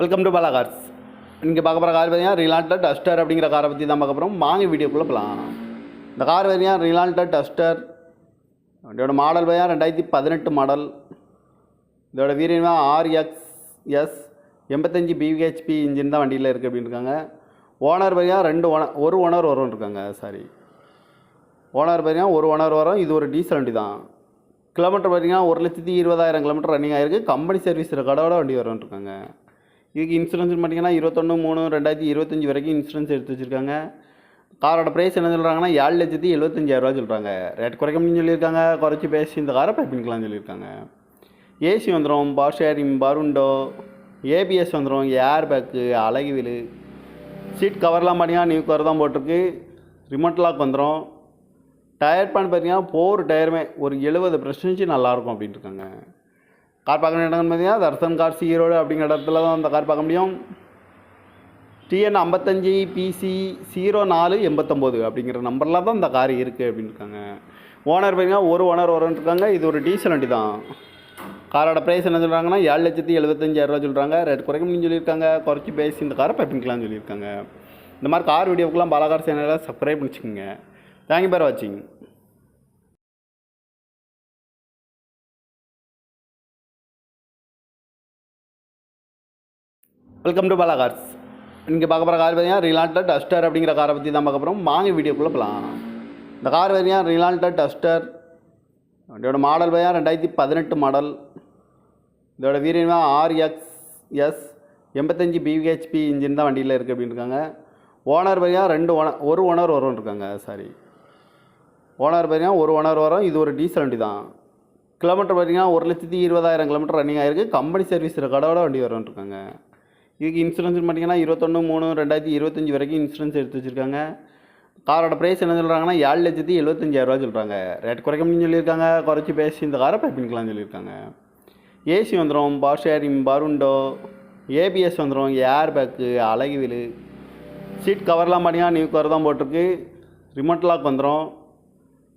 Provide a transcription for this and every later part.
Welcome to Bala cars இங்கே பார்க்க போகிற கார் பார்த்தீங்கன்னா ரிலால்டர் டஸ்டர் அப்படிங்கிற காரை பற்றி தான் பார்க்க போகிறோம் வாங்க வீடியோக்குள்ளே போகலாம் இந்த கார் பார்த்தீங்கன்னா ரிலால்டர் டஸ்டர் வண்டியோட மாடல் பார்த்தீங்கன்னா ரெண்டாயிரத்தி பதினெட்டு மாடல் இதோட வீரியமா ஆர்எக்ஸ் எஸ் எண்பத்தஞ்சு பிஹெச்பி இன்ஜின் தான் வண்டியில் இருக்குது அப்படின்னு இருக்காங்க. ஓனர் பார்த்தீங்கன்னா ரெண்டு ஓனர் ஒரு ஓனர் வரும் இருக்காங்க. சாரி ஓனர் பார்த்தீங்கன்னா ஒரு ஓனர் வரும் இது ஒரு டீசல் வண்டி தான். கிலோமீட்டர் பார்த்தீங்கன்னா ஒரு லட்சத்தி இருபதாயிரம் கிலோமீட்டர் ரன்னிங் ஆயிருக்கு. கம்பெனி சர்வீஸ் ரெக்கார்டோட வண்டி வரும் இருக்காங்க. இதுக்கு இன்சூரன்ஸ் பார்த்தீங்கன்னா இருபத்தொன்று மூணு ரெண்டாயிரத்தி இருபத்தஞ்சி வரைக்கும் இன்சூரன்ஸ் எடுத்து வச்சுருக்காங்க. காரோட ப்ரைஸ் என்ன சொல்கிறாங்கன்னா ஏழு லட்சத்தி எழுபத்தஞ்சாயிரரூவா சொல்கிறாங்க ரேட் குறைக்க முடியும்னு சொல்லியிருக்காங்க. குறைச்சி பேசி இந்த காரை பை பண்ணிக்கலாம்னு சொல்லியிருக்காங்க. ஏசி வந்துடும் பவர் ஷேரிங் பருண்டோ ஏபிஎஸ் வந்துடும் ஏர் பேக்கு அழகு வீலு. சீட் கவர்லாம் பார்த்தீங்கன்னா நியூ கவர் தான் போட்டிருக்கு. ரிமோட் லாக் வந்துடும் டயர் பேன் பார்த்தீங்கன்னா போர் டயருமே ஒரு எழுபது பர்சன்டேஜ் நல்லாயிருக்கும் அப்படின்ட்டு இருக்காங்க. கார் பார்க்க வேண்டிய இடம்னு பார்த்தீங்கன்னா தர்சன் கார் ஈரோடு அப்படிங்கிற இடத்துல தான் அந்த கார் பார்க்க முடியும். டிஎன் ஐம்பத்தஞ்சு பிசி ஜீரோ நாலு எண்பத்தொம்போது அப்படிங்கிற நம்பரில் தான் இந்த கார் இருக்குது அப்படின்னு இருக்காங்க. ஓனர் பார்த்தீங்கன்னா ஒரு ஓனர் வரும்னு இருக்காங்க. இது ஒரு டீசல் வண்டி தான். காரோட ப்ரைஸ் என்ன சொல்கிறாங்கன்னா ஏழு லட்சத்தி எழுபத்தஞ்சாயிரரூவா சொல்கிறாங்க ரேட் குறைக்க முடியும்னு சொல்லியிருக்காங்க. குறைச்சி பேசி இந்த காரை பைப்பிங்கலாம்னு சொல்லியிருக்காங்க. இந்த மாதிரி கார் வீடியோக்கெல்லாம் பாலாகார் சேனலை சப்ஸ்கிரைப் பண்ணிச்சுக்கோங்க. தேங்க்யூ பேர் வாட்சிங் வெல்கம் டு பாலா கார்ஸ் இங்கே பார்க்க போகிற கார் பார்த்தீங்கன்னா ரிலால்டர் டஸ்டர் அப்படிங்கிற காரை பற்றி தான் பார்க்க போகிறோம் வாங்க வீடியோக்குள்ளே போகலாம் இந்த கார் பார்த்தீங்கன்னா ரிலால்டர் டஸ்டர் வண்டியோட மாடல் பார்த்தீங்கன்னா ரெண்டாயிரத்தி பதினெட்டு மாடல் இதோட வீரியமா ஆர்எக்ஸ் எஸ் எண்பத்தஞ்சு பிஹெச்பி இன்ஜின் தான் வண்டியில் இருக்குது அப்படின்னு இருக்காங்க ஓனர் பார்த்தீங்கன்னா ரெண்டு ஓனர் ஒரு ஓனர் வரும் இருக்காங்க சாரி ஓனர் பார்த்தீங்கன்னா ஒரு ஓனர் வரும். இது ஒரு டீசல் வண்டி தான். கிலோமீட்டர் பார்த்தீங்கன்னா ஒரு லட்சத்தி இருபதாயிரம் கிலோமீட்டர் ரன்னிங் ஆகிருக்கு கம்பெனி சர்வீஸ் ரெக்கார்டோட வண்டி வரும்னு இருக்காங்க இதுக்கு இன்சூரன்ஸ் பார்த்தீங்கன்னா இருபத்தொன்று மூணு ரெண்டாயிரத்தி இருபத்தஞ்சி வரைக்கும் இன்சூரன்ஸ் எடுத்து வச்சுருக்காங்க. காரோட ப்ரைஸ் என்ன சொல்கிறாங்கன்னா ஏழு லட்சத்தி எழுபத்தஞ்சாயிரரூவா சொல்கிறாங்க ரேட் குறைக்க முடியும்னு சொல்லியிருக்காங்க. குறைச்சி பேசி இந்த காரை பை பண்ணிக்கலாம்னு சொல்லியிருக்காங்க. ஏசி வந்துடும் பவர் ஷேரிங் பருண்டோ ஏபிஎஸ் வந்துடும் ஏர் பேக்கு அழகு வீலு சீட் கவர்லாம் பார்த்தீங்கன்னா நியூ கவர் தான் போட்டிருக்கு. ரிமோட் லாக் வந்துடும்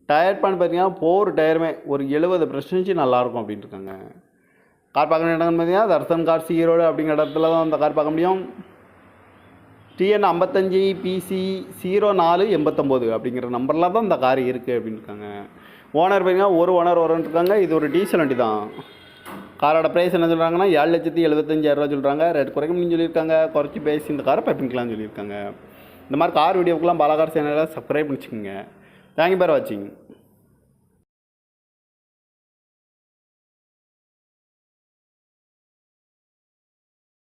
டயர் பேன் பார்த்தீங்கன்னா போர் டயருமே ஒரு எழுபது பர்சன்டேஜ் நல்லாயிருக்கும் அப்படின்ட்டு இருக்காங்க. கார் பார்க்க வேண்டிய இடம்னு பார்த்தீங்கன்னா தர்சன் கார் ஈரோடு அப்படிங்கிற இடத்துல தான் அந்த கார் பார்க்க முடியும். டிஎன் ஐம்பத்தஞ்சு பிசி ஜீரோ நாலு எண்பத்தொம்போது அப்படிங்கிற நம்பரில் தான் இந்த கார் இருக்குது அப்படின்னு இருக்காங்க. ஓனர் பார்த்தீங்கன்னா ஒரு ஓனர் இருக்காங்க. இது ஒரு டீசல் வண்டி தான். காரோட ப்ரைஸ் என்ன சொல்கிறாங்கன்னா ஏழு லட்சத்தி எழுபத்தஞ்சாயிரரூவா சொல்கிறாங்க ரேட் குறைக்க முடியும் சொல்லியிருக்காங்க. குறைச்சி பேசி இந்த காரை பப்பிங்கலாம்னு சொல்லியிருக்காங்க. இந்த மாதிரி கார் வீடியோக்கெல்லாம் பாலாகார் சேனலில் சப்ஸ்கிரைப் பண்ணிச்சுக்கோங்க. தேங்க்யூ பார் வாட்சிங்